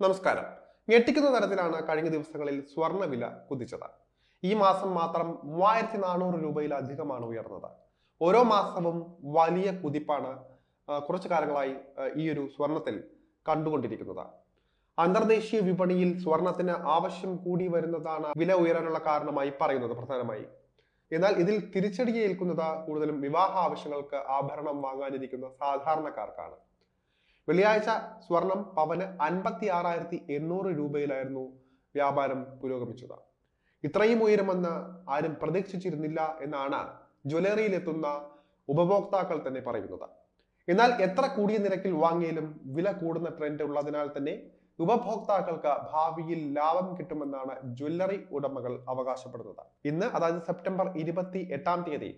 നമസ്കാരം. ഞെട്ടിക്കുന്ന തരത്തിലാണ് കഴിഞ്ഞ ദിവസങ്ങളിൽ സ്വർണവില കുതിച്ചത്. ഈ മാസം മാത്രം മൂവായിരത്തി നാനൂറ് രൂപയിലധികമാണ് ഉയർന്നത്. ഓരോ മാസവും വലിയ കുതിപ്പാണ് കുറച്ചു കാലങ്ങളായി ഈ ഒരു സ്വർണത്തിൽ കണ്ടുകൊണ്ടിരിക്കുന്നത്. അന്തർദേശീയ വിപണിയിൽ സ്വർണത്തിന് ആവശ്യം കൂടി വരുന്നതാണ് വില ഉയരാനുള്ള കാരണമായി പറയുന്നത് പ്രധാനമായി. എന്നാൽ ഇതിൽ തിരിച്ചടി ഏൽക്കുന്നത് കൂടുതലും വിവാഹ ആവശ്യങ്ങൾക്ക് ആഭരണം വാങ്ങാനിരിക്കുന്ന സാധാരണക്കാർക്കാണ്. വെള്ളിയാഴ്ച സ്വർണം പവന് അൻപത്തി ആറായിരത്തി എണ്ണൂറ് രൂപയിലായിരുന്നു വ്യാപാരം പുരോഗമിച്ചത്. ഇത്രയും ഉയരുമെന്ന് ആരും പ്രതീക്ഷിച്ചിരുന്നില്ല എന്നാണ് ജ്വല്ലറിയിലെത്തുന്ന ഉപഭോക്താക്കൾ തന്നെ പറയുന്നത്. എന്നാൽ എത്ര കൂടിയ നിരക്കിൽ വാങ്ങിയാലും വില കൂടുന്ന ട്രെൻഡ് ഉള്ളതിനാൽ തന്നെ ഉപഭോക്താക്കൾക്ക് ഭാവിയിൽ ലാഭം കിട്ടുമെന്നാണ് ജ്വല്ലറി ഉടമകൾ അവകാശപ്പെടുന്നത്. ഇന്ന് അതായത് സെപ്റ്റംബർ ഇരുപത്തി എട്ടാം തീയതി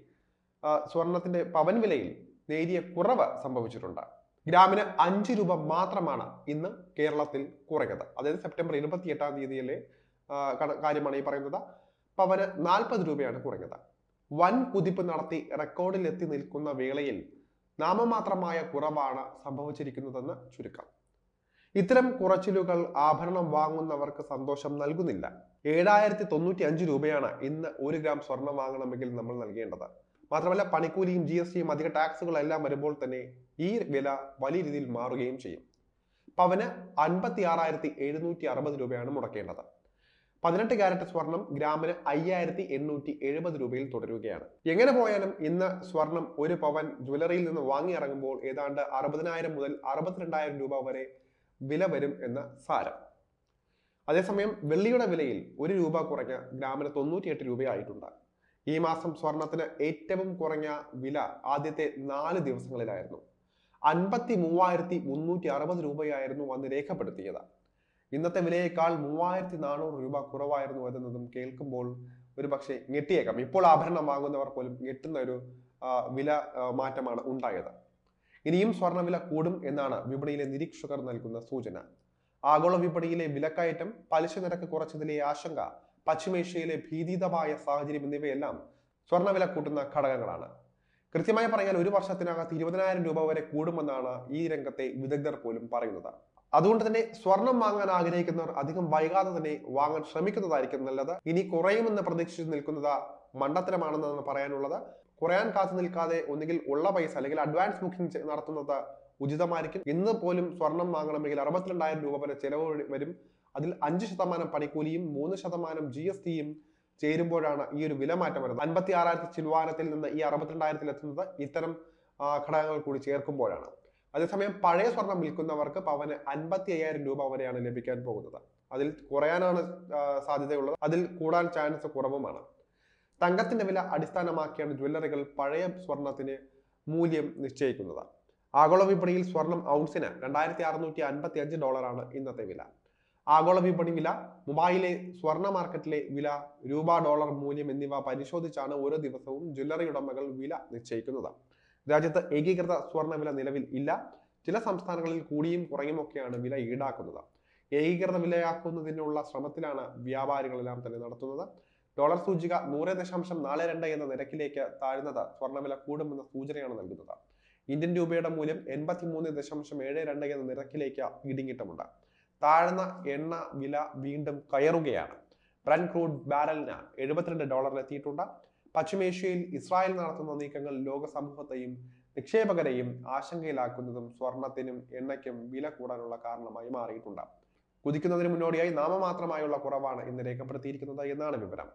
സ്വർണത്തിന്റെ പവൻ വിലയിൽ നേരിയ കുറവ് സംഭവിച്ചിട്ടുണ്ട്. ഗ്രാമിന് അഞ്ച് രൂപ മാത്രമാണ് ഇന്ന് കേരളത്തിൽ കുറഞ്ഞത് അതായത് സെപ്റ്റംബർ ഇരുപത്തി എട്ടാം തീയതിയിലെ കാര്യമാണ് ഈ പറയുന്നത്. പവന് നാൽപ്പത് രൂപയാണ് കുറഞ്ഞത്. വൻ കുതിപ്പ് നടത്തി റെക്കോർഡിൽ എത്തി നിൽക്കുന്ന വേളയിൽ നാമമാത്രമായ കുറവാണ് സംഭവിച്ചിരിക്കുന്നതെന്ന് ചുരുക്കം. ഇത്തരം കുറച്ചിലുകൾ ആഭരണം വാങ്ങുന്നവർക്ക് സന്തോഷം നൽകുന്നില്ല. ഏഴായിരത്തി തൊണ്ണൂറ്റി അഞ്ച് രൂപയാണ് ഇന്ന് ഒരു ഗ്രാം സ്വർണം വാങ്ങണമെങ്കിൽ നമ്മൾ നൽകേണ്ടത്. മാത്രമല്ല പണിക്കൂലിയും ജി എസ് ടിയും അധിക ടാക്സുകളെല്ലാം വരുമ്പോൾ തന്നെ ഈ വില വലിയ രീതിയിൽ മാറുകയും ചെയ്യും. പവന് അൻപത്തി ആറായിരത്തി എഴുന്നൂറ്റി അറുപത് രൂപയാണ് മുടക്കേണ്ടത്. പതിനെട്ട് ക്യാരറ്റ് സ്വർണം ഗ്രാമിന് അയ്യായിരത്തി എണ്ണൂറ്റി എഴുപത് രൂപയിൽ തുടരുകയാണ്. എങ്ങനെ പോയാലും ഇന്ന് സ്വർണം ഒരു പവൻ ജ്വല്ലറിയിൽ നിന്ന് വാങ്ങി ഇറങ്ങുമ്പോൾ ഏതാണ്ട് അറുപതിനായിരം മുതൽ അറുപത്തിരണ്ടായിരം രൂപ വരെ വില വരും എന്ന് സാരം. അതേസമയം വെള്ളിയുടെ വിലയിൽ ഒരു രൂപ കുറഞ്ഞ ഗ്രാമിന് തൊണ്ണൂറ്റിയെട്ട് രൂപയായിട്ടുണ്ട്. ഈ മാസം സ്വർണത്തിന് ഏറ്റവും കുറഞ്ഞ വില ആദ്യത്തെ നാല് ദിവസങ്ങളിലായിരുന്നു. അൻപത്തി മൂവായിരത്തി മുന്നൂറ്റി അറുപത് രൂപയായിരുന്നു അന്ന് രേഖപ്പെടുത്തിയത്. ഇന്നത്തെ വിലയേക്കാൾ മൂവായിരത്തി നാനൂറ് രൂപ കുറവായിരുന്നു എന്നതും കേൾക്കുമ്പോൾ ഒരു പക്ഷേ ഞെട്ടിയേക്കാം. ഇപ്പോൾ ആഭരണം വാങ്ങുന്നവർ പോലും ഞെട്ടുന്ന ഒരു വില മാറ്റമാണ് ഉണ്ടായത്. ഇനിയും സ്വർണവില കൂടും എന്നാണ് വിപണിയിലെ നിരീക്ഷകർ നൽകുന്ന സൂചന. ആഗോള വിപണിയിലെ വിലക്കയറ്റം പലിശ നിരക്ക് കുറച്ചതിലെ ആശങ്ക പശ്ചിമേഷ്യയിലെ ഭീതിതമായ സാഹചര്യം എന്നിവയെല്ലാം സ്വർണവില കൂട്ടുന്ന ഘടകങ്ങളാണ്. കൃത്യമായി പറഞ്ഞാൽ ഒരു വർഷത്തിനകത്ത് ഇരുപതിനായിരം രൂപ വരെ കൂടുമെന്നാണ് ഈ രംഗത്തെ വിദഗ്ധർ പോലും പറയുന്നത്. അതുകൊണ്ട് തന്നെ സ്വർണം വാങ്ങാൻ ആഗ്രഹിക്കുന്നവർ അധികം വൈകാതെ തന്നെ വാങ്ങാൻ ശ്രമിക്കുന്നതായിരിക്കും നല്ലത്. ഇനി കുറയുമെന്ന് പ്രതീക്ഷിച്ച് നിൽക്കുന്നത് മണ്ടത്തരമാണെന്നാണ് പറയാനുള്ളത്. കുറയാൻ കാത്തു നിൽക്കാതെ ഒന്നുകിൽ ഉള്ള പൈസ അല്ലെങ്കിൽ അഡ്വാൻസ് ബുക്കിംഗ് നടത്തുന്നത് ഉചിതമായിരിക്കും. ഇന്ന് പോലും സ്വർണം വാങ്ങണമെങ്കിൽ അറുപത്തിരണ്ടായിരം രൂപ വരെ ചെലവ് വരും. അതിൽ അഞ്ച് ശതമാനം പണിക്കൂലിയും മൂന്ന് ശതമാനം ജി എസ് ടിയും ചേരുമ്പോഴാണ് ഈ ഒരു വില മാറ്റം വരുന്നത്. അൻപത്തി ആറായിരത്തി ചിൽവാനത്തിൽ നിന്ന് ഈ അറുപത്തിരണ്ടായിരത്തിൽ എത്തുന്നത് ഇത്തരം ഘടകങ്ങൾ കൂടി ചേർക്കുമ്പോഴാണ്. അതേസമയം പഴയ സ്വർണം വിൽക്കുന്നവർക്ക് പവന് അൻപത്തി അയ്യായിരം രൂപ വരെയാണ് ലഭിക്കാൻ പോകുന്നത്. അതിൽ കുറയാനാണ് സാധ്യതയുള്ളത്. അതിൽ കൂടാൻ ചാൻസ് കുറവുമാണ്. തങ്കത്തിന്റെ വില അടിസ്ഥാനമാക്കിയാണ് ജ്വല്ലറികൾ പഴയ സ്വർണത്തിന് മൂല്യം നിശ്ചയിക്കുന്നത്. ആഗോള വിപണിയിൽ സ്വർണം ഔൺസിന് രണ്ടായിരത്തി അറുന്നൂറ്റി അൻപത്തി അഞ്ച് ഡോളറാണ് ഇന്നത്തെ വില. ആഗോള വിപണി വില മുംബൈയിലെ സ്വർണ മാർക്കറ്റിലെ വില രൂപ ഡോളർ മൂല്യം എന്നിവ പരിശോധിച്ചാണ് ഓരോ ദിവസവും ജ്വല്ലറി ഉടമകൾ വില നിശ്ചയിക്കുന്നത്. രാജ്യത്ത് ഏകീകൃത സ്വർണ വില നിലവിൽ ഇല്ല. ചില സംസ്ഥാനങ്ങളിൽ കൂടിയും കുറയുമൊക്കെയാണ് വില ഈടാക്കുന്നത്. ഏകീകൃത വിലയാക്കുന്നതിനുള്ള ശ്രമത്തിലാണ് വ്യാപാരികളെല്ലാം തന്നെ നടത്തുന്നത്. ഡോളർ സൂചിക നൂറ് ദശാംശം നാല് രണ്ട് എന്ന നിരക്കിലേക്ക് താഴ്ന്നത് സ്വർണവില കൂടുമെന്ന സൂചനയാണ് നൽകുന്നത്. ഇന്ത്യൻ രൂപയുടെ മൂല്യം എൺപത്തി മൂന്ന് ദശാംശം ഏഴ് രണ്ട് എന്ന നിരക്കിലേക്ക് ഇടിങ്ങിട്ടുമുണ്ട് താഴ്ന്ന എണ്ണ വില വീണ്ടും കയറുകയാണ്. ബ്രൻ ക്രൂഡ് ബാരലിന് എഴുപത്തിരണ്ട് ഡോളറിലെത്തിയിട്ടുണ്ട് പശ്ചിമേഷ്യയിൽ ഇസ്രായേൽ നടത്തുന്ന നീക്കങ്ങൾ ലോക സമൂഹത്തെയും നിക്ഷേപകരെയും ആശങ്കയിലാക്കുന്നതും സ്വർണത്തിനും എണ്ണയ്ക്കും വില കൂടാനുള്ള കാരണമായി മാറിയിട്ടുണ്ട്. കുതിക്കുന്നതിന് മുന്നോടിയായി നാമമാത്രമായുള്ള കുറവാണ് ഇന്ന് രേഖപ്പെടുത്തിയിരിക്കുന്നത് എന്നാണ് വിവരം.